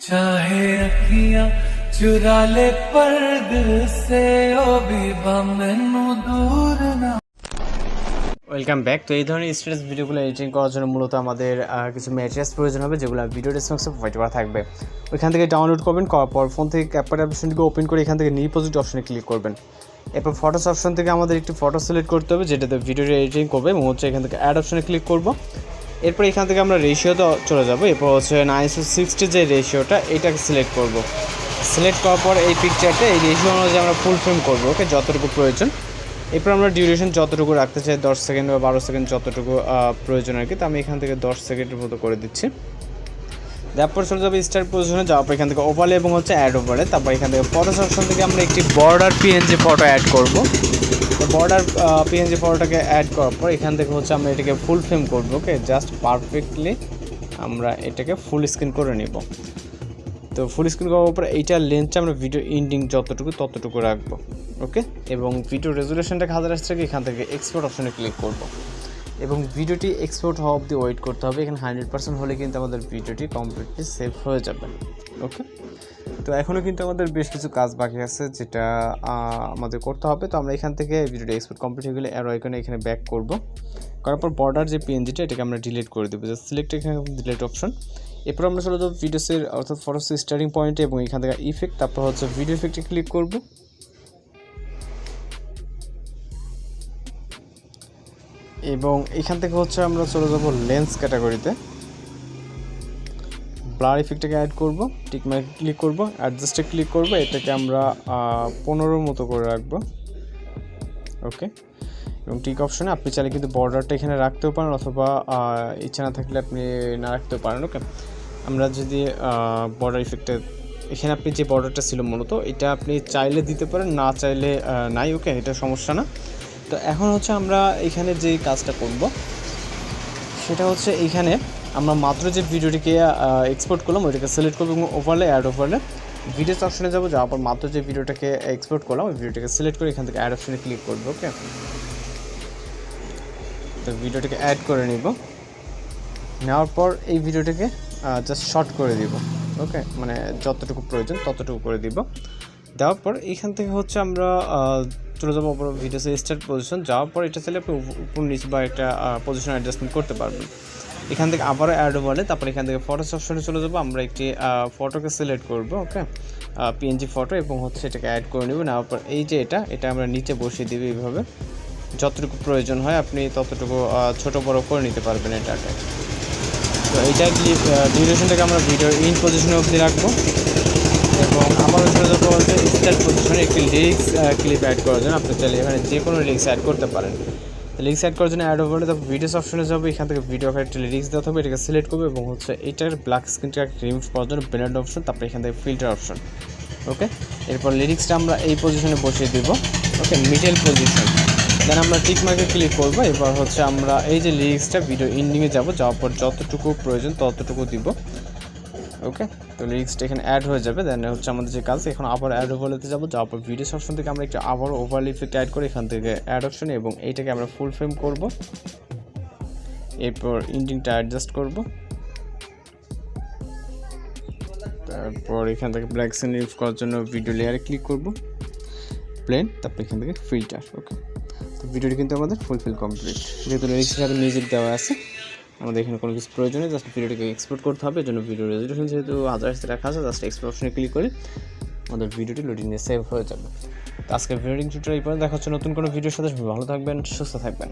चाहे अखियां चुरा ले पर दिल से ओ बीबा मैनू दूर ना ওয়েলকাম ব্যাক তো এই ধরনের স্ট্রেস ভিডিওগুলো এডিটিং করার জন্য মূলত আমাদের আহ, কিছু ম্যাটেরিয়ালস প্রয়োজন হবে যেগুলো ভিডিও ডিসক্রিপশনে প্রোভাইড করা থাকবে ওইখান থেকে ডাউনলোড করবেন করার পর ফোন থেকে ক্যাপচার অপশনটিকে ওপেন করে এখান থেকে নিউ প্রজেক্ট অপশনে ক্লিক করবেন এরপর ফটোস অপশন থেকে আমাদের একটি ফটো সিলেক্ট করতে হবে যেটাতে ভিডিও এডিটিং করবে এবং হচ্ছে এখান থেকে অ্যাড অপশনে ক্লিক করব এরপর এখান থেকে আমরা রেশিওতে চলে যাব। এরপর হচ্ছে নাইনশো সিক্সটি যে রেশিওটা এটাকে সিলেক্ট করব। সিলেক্ট করার পর এই পিকচারটা এই রেশিও অনুযায়ী আমরা ফুল ফ্রেম করব ওকে যতটুকু প্রয়োজন। এরপর আমরা ডিউরেশন যতটুকু রাখতে চাই, দশ সেকেন্ড বা বারো সেকেন্ড যতটুকু প্রয়োজন আর কি, তো আমি এখান থেকে দশ সেকেন্ডের মতো করে দিচ্ছি। তারপর চলে যাবে স্টার পজিশনে যাওয়ার পর এখান থেকে ওভালে এবং হচ্ছে অ্যাড ওভারে তারপর এখান থেকে ফটো অপশন থেকে আমরা একটি বর্ডার পিএনজি ফটো অ্যাড করব। বর্ডার পিএনজি ফটোটাকে অ্যাড করার পর এখান থেকে হচ্ছে আমরা এটাকে ফুল ফ্রেম করব ওকে জাস্ট পারফেক্টলি আমরা এটাকে ফুল স্ক্রিন করে নিব। তো ফুল স্ক্রিন করার পর এইটার লেন্থটা আমরা ভিডিও এন্ডিং যতটুকু ততটুকু রাখব ওকে এবং ভিডিও রেজুলেশনটাকে হাজার থেকে এখান থেকে এক্সপোর্ট অপশনে ক্লিক করব। এবং ভিডিওটি এক্সপোর্ট হওয়া অবধি ওয়েট করতে হবে, এখানে হান্ড্রেড পার্সেন্ট হলে কিন্তু আমাদের ভিডিওটি কমপ্লিটলি সেভ হয়ে যাবে। ওকে তো এখনও কিন্তু আমাদের বেশ কিছু কাজ বাকি আছে যেটা আমাদের করতে হবে। তো আমরা এখান থেকে ভিডিওটি এক্সপোর্ট কমপ্লিট হয়ে গেলে অ্যারো এখানে ব্যাক করব। করার পর বর্ডার যে পিএনজিটা এটাকে আমরা ডিলিট করে দেবো। জাস্ট সিলেক্ট এখানে ডিলিট অপশন এরপর আমরা চলে যাব ভিডিওসের অর্থাৎ ফটোসের স্টার্টিং পয়েন্টে এবং এখান থেকে ইফেক্ট তারপর হচ্ছে ভিডিও ইফেক্টে ক্লিক করব। এবং এখান থেকে হচ্ছে আমরা চলে যাব লেন্স ক্যাটাগরিতে ব্লার ইফেক্টটাকে অ্যাড করব টিক মার্ক ক্লিক করব অ্যাডজাস্টে ক্লিক করব, এটাকে আমরা পনেরোর মতো করে রাখব। ওকে এবং টিক অপশনে আপনি চাইলে কিন্তু বর্ডারটা এখানে রাখতেও পারেন অথবা ইচ্ছা না থাকলে আপনি না রাখতেও পারেন ওকে আমরা যদি বর্ডার ইফেক্টে এখানে আপনি যে বর্ডারটা ছিল মূলত, এটা আপনি চাইলে দিতে পারেন, না চাইলে নাই ওকে এটা সমস্যা না। তো এখন হচ্ছে আমরা এখানে যে কাজটা করব, সেটা হচ্ছে এইখানে আমরা মাত্র যে ভিডিওটিকে এক্সপোর্ট করলাম, ওইটাকে সিলেক্ট করব এবং ওভারলে অ্যাড ওভারলে ভিডিওস অপশনে যাব, যাওয়ার পর মাত্র যে ভিডিওটাকে এক্সপোর্ট করলাম, ওই ভিডিওটাকে সিলেক্ট করে এখান থেকে অ্যাড অপশনে ক্লিক করব ওকে তো ভিডিওটাকে অ্যাড করে নিব। নেওয়ার পর এই ভিডিওটাকে জাস্ট শর্ট করে দিব ওকে মানে যতটুকু প্রয়োজন ততটুকু করে দিব। দেওয়ার পর এখান থেকে হচ্ছে আমরা চলে যাব অপর ভিডিওসে স্টার্ট পজিশন যাওয়ার পর এটা চাইলে আপনি উপ- উপর নিচ বা একটা পজিশন অ্যাডজাস্টমেন্ট করতে পারবেন। এখান থেকে আবারও অ্যাড বলে তারপর এখান থেকে ফটোস অপশনে চলে যাব। আমরা একটি ফটোকে সিলেক্ট করব ওকে পিএনজি ফটো এবং হচ্ছে এটাকে অ্যাড করে নেব। নেওয়ার পর এই যে এটা এটা আমরা নিচে বসিয়ে দিব এইভাবে। যতটুকু প্রয়োজন হয় আপনি ততটুকু ছোট বড় করে নিতে পারবেন এটাকে তো এইটা ডিউরেশনটাকে আমরা ভিডিওর ইন পজিশনে অবধি রাখব। এবং আবারও চলে যাব হচ্ছে স্টার্ট পজিশনে একটি লিরিক্স ক্লিপ অ্যাড করার জন্য। আপনি চাইলে এখানে যে কোনো লিরিক্স অ্যাড করতে পারেন। লিরিক্স অ্যাড করার জন্য অ্যাড ওভারে তারপর ভিডিওস অপশনে যাব, এখান থেকে ভিডিও একটা লিরিক্স দেওয়া হবে এটাকে সিলেক্ট করবে এবং হচ্ছে এইটার ব্ল্যাক স্ক্রিনটাকে রিমুভ করার জন্য ব্যানার অপশন তারপর এখান থেকে ফিল্টার অপশন ওকে এরপর লিরিক্সটা আমরা এই পজিশনে বসিয়ে দিব ওকে মিডল পজিশন দেন আমরা টিক মার্কে ক্লিক করব, এবার হচ্ছে আমরা এই যে লিরিক্সটা ভিডিও ইন্ডিংয়ে যাব, যাওয়ার পর যতটুকু প্রয়োজন ততটুকু দিব। ওকে তো লিরিক্সটা এখানে অ্যাড হয়ে যাবে দেন হচ্ছে আমাদের যে কাজ এখন আবার অ্যাড ওভারলেতে যাব, যাওয়ার ভিডিও অপশন থেকে আমরা একটু আবার ওভারলি অ্যাড করে এখান থেকে অ্যাড অপশনে এবং এইটাকে আমরা ফুল ফ্রেম করব। এরপর ইন্ডিংটা অ্যাডজাস্ট করব। তারপর এখান থেকে ব্ল্যাক স্ক্রিন ইউজ করার জন্য ভিডিও লেয়ারে ক্লিক করব। প্লেন তারপর এখান থেকে ফিল্টার ওকে তো ভিডিওটি কিন্তু আমাদের ফুলফিল কমপ্লিট যেহেতু লিরিক্সের সাথে মিউজিক দেওয়া আছে আমাদের এখানে কোনো কিছু প্রয়োজন নেই জাস্ট ভিডিওটিকে এক্সপোর্ট করতে হবে জন্য ভিডিও রেজলিউশন যেহেতু হাজার রাখা আছে জাস্ট এক্সপোর্ট অপশনে ক্লিক করে আমাদের ভিডিওটি লোডিং নিয়ে সেভ হয়ে যাবে। তো আজকের ভিডিও টিউটোরিয়াল এই পর্যন্ত, দেখা হচ্ছে নতুন কোনো ভিডিওর সাথে ভালো থাকবেন, সুস্থ থাকবেন।